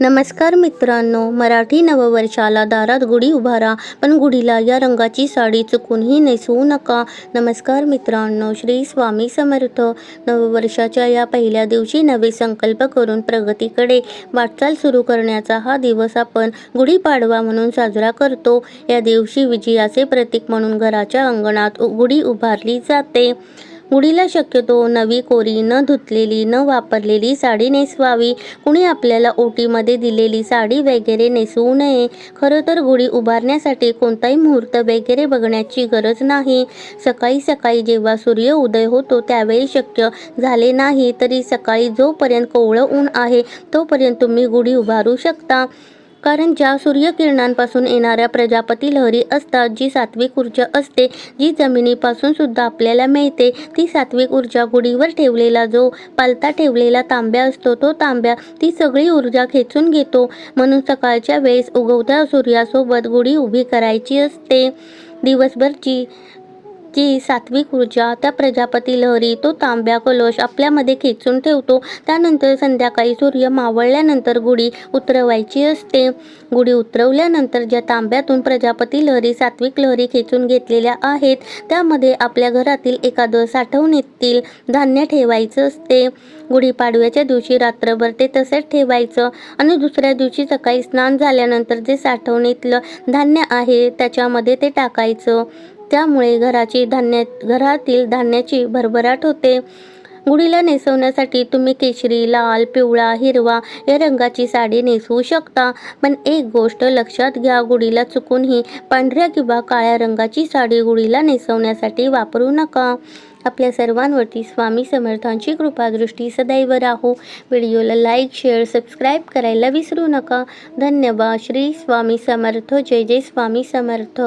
नमस्कार मित्रांनो मराठी नववर्षाला दारात गुढी उभारा पण गुढीला या रंगाची साडी चुकूनही नेसवू नका. नमस्कार मित्रांनो श्री स्वामी समर्थ. नववर्षाच्या या पहिल्या दिवशी नवे संकल्प करून प्रगतीकडे वाटचाल सुरू करण्याचा हा दिवस आपण गुढीपाडवा म्हणून साजरा करतो. या दिवशी विजयाचे प्रतीक म्हणून घराच्या अंगणात उ- गुढी उभारली जाते. गुढीला शक्यतो नवी कोरी न धुतलेली न वापरलेली साडी नेसवावी. कुणी आपल्याला ओटीमध्ये दिलेली साडी वगैरे नेसवू नये. खरं तर गुढी उभारण्यासाठी कोणताही मुहूर्त वगैरे बघण्याची गरज नाही. सकाळी सकाळी जेव्हा सूर्य उदय होतो त्यावेळी शक्य झाले नाही तरी सकाळी जोपर्यंत कोवळं ऊन आहे तोपर्यंत तुम्ही गुढी उभारू शकता. कारण ज्या सूर्यकिरणांपासून येणाऱ्या प्रजापती लहरी असतात जी सात्विक ऊर्जा असते जी जमिनीपासून सुद्धा आपल्याला मिळते ती सात्विक ऊर्जा गुढीवर ठेवलेला जो पालता ठेवलेला तांब्या असतो तो तांब्या ती सगळी ऊर्जा खेचून घेतो. म्हणून सकाळच्या वेळेस उगवत्या सूर्यासोबत गुढी उभी करायची असते. दिवसभरची जी सात्विक ऊर्जा त्या प्रजापती लहरी तो तांब्या कलश आपल्यामध्ये खेचून ठेवतो. त्यानंतर संध्याकाळी सूर्य मावळल्यानंतर गुढी उतरवायची असते. गुढी उतरवल्यानंतर ज्या तांब्यातून प्रजापती लहरी सात्विक लहरी खेचून घेतलेल्या आहेत त्यामध्ये आपल्या घरातील एखादं साठवणीतील धान्य ठेवायचं असते. गुढीपाडव्याच्या दिवशी रात्रभर ते तसेच ठेवायचं. आणि दुसऱ्या दिवशी सकाळी स्नान झाल्यानंतर जे साठवणीतलं धान्य आहे त्याच्यामध्ये ते टाकायचं. त्यामुळे घराची धान्य घरातील धान्याची भरभराट होते. गुढीला नेसवण्यासाठी तुम्ही केशरी लाल पिवळा हिरवा या रंगाची साडी नेसवू शकता. पण एक गोष्ट लक्षात घ्या गुढीला चुकूनही पांढऱ्या किंवा काळ्या रंगाची साडी गुढीला नेसवण्यासाठी वापरू नका. आपल्या सर्वांवरती स्वामी समर्थांची कृपादृष्टी सदैव राहो. व्हिडिओला लाईक शेअर सबस्क्राईब करायला विसरू नका. धन्यवाद. श्री स्वामी समर्थ. जय जय स्वामी समर्थ.